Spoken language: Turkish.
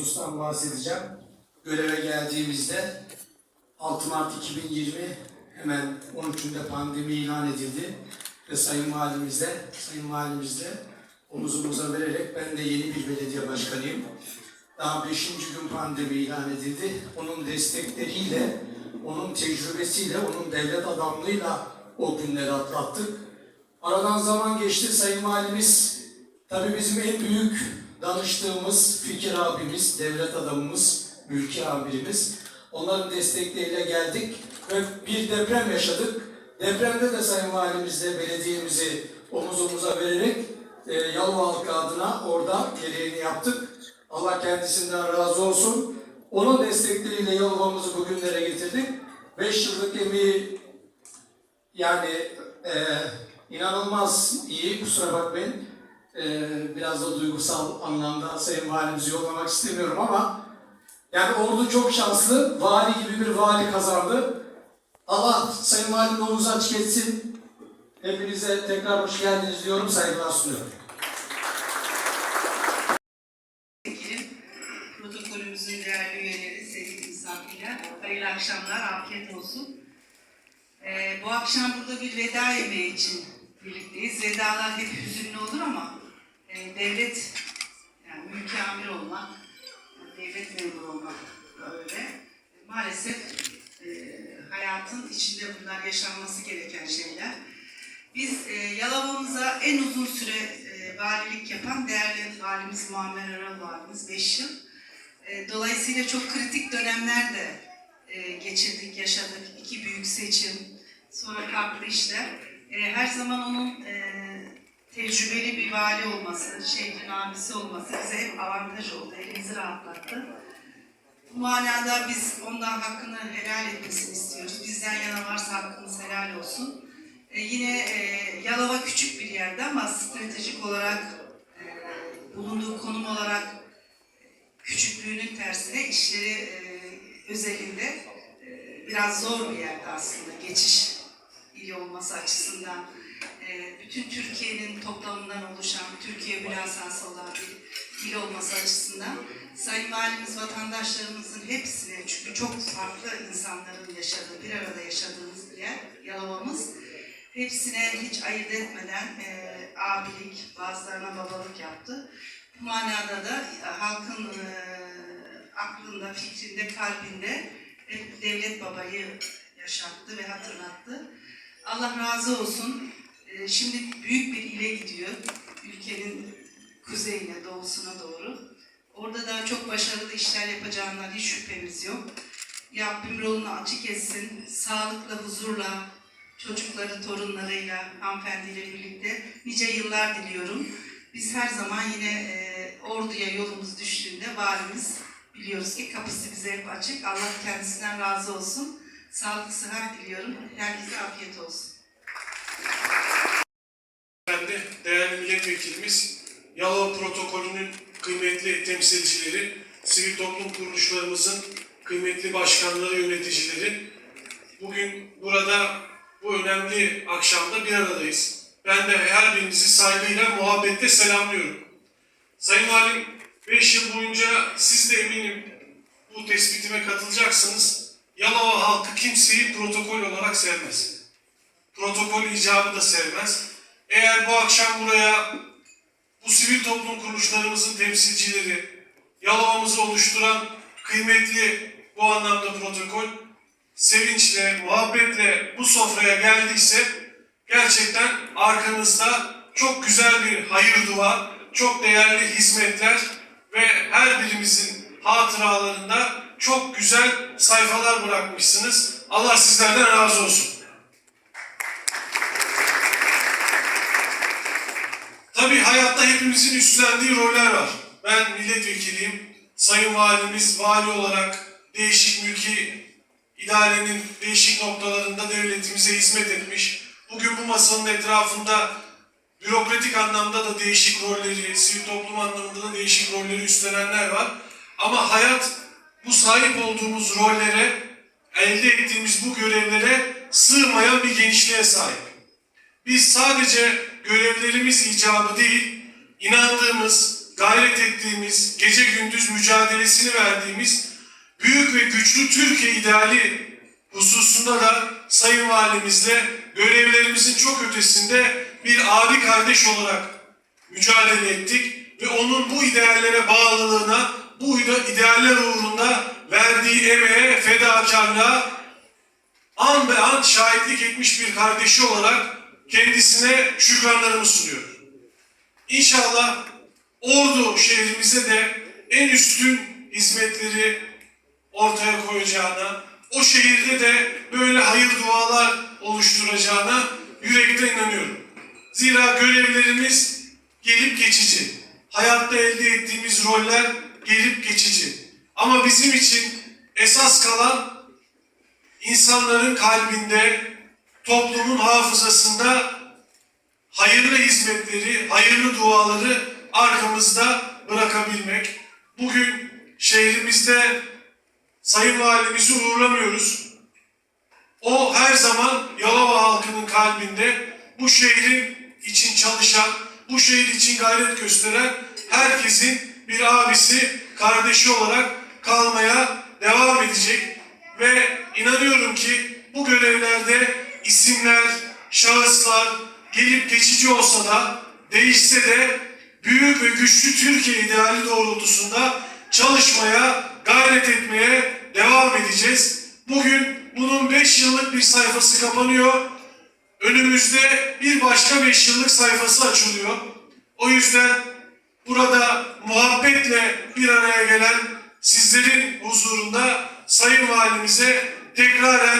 husustan bahsedeceğim. Göreve geldiğimizde 6 Mart 2020 hemen 13'ünde pandemi ilan edildi ve Sayın Valimizle, Sayın Valimizle omuz omuza vererek ben de yeni bir belediye başkanıyım. Daha 5. gün pandemi ilan edildi. Onun destekleriyle, onun tecrübesiyle, onun devlet adamlığıyla o günleri atlattık. Aradan zaman geçti Sayın Valimiz tabii bizim en büyük danıştığımız fikir abimiz, devlet adamımız, ülke amirimiz. Onların destekleriyle geldik ve bir deprem yaşadık. Depremde de Sayın Valimizle belediyemizi omuz omuza vererek e, Yalova halkı adına orada gereğini yaptık. Allah kendisinden razı olsun. Onun destekleriyle Yalova'mızı bugünlere getirdik. 5 yıllık emeği yani e, inanılmaz iyi, kusura bakmayın. E, biraz da duygusal anlamda Sayın Valimizi yollamak istemiyorum ama yani ordu çok şanslı, vali gibi bir vali kazandı. Allah Sayın Valim yolunuzu açık etsin. Hepinize tekrar hoş geldiniz diyorum, saygılar sunuyorum. Protokolümüzün değerli üyeleri, sevgili misafirler, hayırlı akşamlar, afiyet olsun. Ee, bu akşam burada bir veda yemeği için birlikteyiz. Vedalar hep hüzünlü olur ama e, devlet, yani mülki amir olmak, devlet memuru olmak da öyle. Maalesef e, hayatın içinde bunlar yaşanması gereken şeyler. Biz e, Yalova'mıza en uzun süre e, valilik yapan değerli valimiz Muammer Aral valimiz 5 yıl. E, dolayısıyla çok kritik dönemler de e, geçirdik, yaşadık. İki büyük seçim, sonra farklı işler. E, her zaman onun e, tecrübeli bir vali olması, şehrin abisi olması bize hep avantaj oldu, elimizi rahatlattı. Bu manada biz ondan hakkını helal etmesini istiyoruz. Bizden yana varsa hakkımız helal olsun. E, yine e, Yalova küçük bir yerde ama stratejik olarak e, bulunduğu konum olarak küçüklüğünün tersine işleri e, özelinde e, biraz zor bir yerde aslında geçiş ili olması açısından. E, bütün Türkiye'nin toplamından oluşan, Türkiye münasası olan bir il olması açısından Sayın Valimiz vatandaşlarımızın hepsine çünkü çok farklı insanların yaşadığı, bir arada yaşadığımız bir yer Yalova'mız hepsine hiç ayırt etmeden e, abilik, bazılarına babalık yaptı. Bu manada da e, halkın e, aklında, fikrinde, kalbinde hep devlet babayı yaşattı ve hatırlattı. Allah razı olsun. E, şimdi büyük bir ile gidiyor. Ülkenin kuzeyine, doğusuna doğru. Orada daha çok başarılı işler yapacağından hiç şüphemiz yok. Rabbim yolunu açık etsin. Sağlıkla, huzurla, çocukları, torunlarıyla, hanımefendiyle birlikte nice yıllar diliyorum. Biz her zaman yine e, orduya yolumuz düştüğünde valimiz biliyoruz ki kapısı bize hep açık. Allah kendisinden razı olsun. Sağlık, sıhhat diliyorum. Herkese afiyet olsun. Efendi, değerli milletvekilimiz, Yalova protokolünün kıymetli temsilcileri, sivil toplum kuruluşlarımızın kıymetli başkanları, yöneticileri, bugün burada bu önemli akşamda bir aradayız. Ben de her birinizi saygıyla, muhabbetle selamlıyorum. Sayın Valim, 5 yıl boyunca siz de eminim bu tespitime katılacaksınız. Yalova halkı kimseyi protokol olarak sevmez protokol icabı da sevmez. Eğer bu akşam buraya bu sivil toplum kuruluşlarımızın temsilcileri, Yalova'mızı oluşturan kıymetli bu anlamda protokol, sevinçle, muhabbetle bu sofraya geldiyse gerçekten arkanızda çok güzel bir hayır dua, çok değerli hizmetler ve her birimizin hatıralarında çok güzel sayfalar bırakmışsınız. Allah sizlerden razı olsun. Tabii hayatta hepimizin üstlendiği roller var. Ben milletvekiliyim. Sayın Valimiz vali olarak değişik mülki idarenin değişik noktalarında devletimize hizmet etmiş. Bugün bu masanın etrafında bürokratik anlamda da değişik rolleri, sivil toplum anlamında da değişik rolleri üstlenenler var. Ama hayat bu sahip olduğumuz rollere, elde ettiğimiz bu görevlere sığmayan bir genişliğe sahip. Biz sadece görevlerimiz icabı değil, inandığımız, gayret ettiğimiz, gece gündüz mücadelesini verdiğimiz büyük ve güçlü Türkiye ideali hususunda da Sayın Valimizle görevlerimizin çok ötesinde bir abi kardeş olarak mücadele ettik ve onun bu ideallere bağlılığına, bu ide- idealler uğrunda verdiği emeğe, fedakarlığa an be an şahitlik etmiş bir kardeşi olarak kendisine şükranlarımı sunuyorum. İnşallah Ordu şehrimize de en üstün hizmetleri ortaya koyacağına, o şehirde de böyle hayır dualar oluşturacağına yürekten inanıyorum. Zira görevlerimiz gelip geçici. Hayatta elde ettiğimiz roller gelip geçici. Ama bizim için esas kalan insanların kalbinde, toplumun hafızasında hayırlı hizmetleri, hayırlı duaları arkamızda bırakabilmek. Bugün şehrimizde Sayın Valimizi uğurlamıyoruz. O her zaman Yalova halkının kalbinde bu şehrin için çalışan, bu şehir için gayret gösteren herkesin bir abisi, kardeşi olarak kalmaya devam edecek. Ve inanıyorum ki bu görevlerde isimler, şahıslar gelip geçici olsa da değişse de büyük ve güçlü Türkiye ideali doğrultusunda çalışmaya, gayret etmeye devam edeceğiz. Bugün bunun 5 yıllık bir sayfası kapanıyor. Önümüzde bir başka 5 yıllık sayfası açılıyor. O yüzden burada muhabbetle bir araya gelen sizlerin huzurunda Sayın Valimize tekraren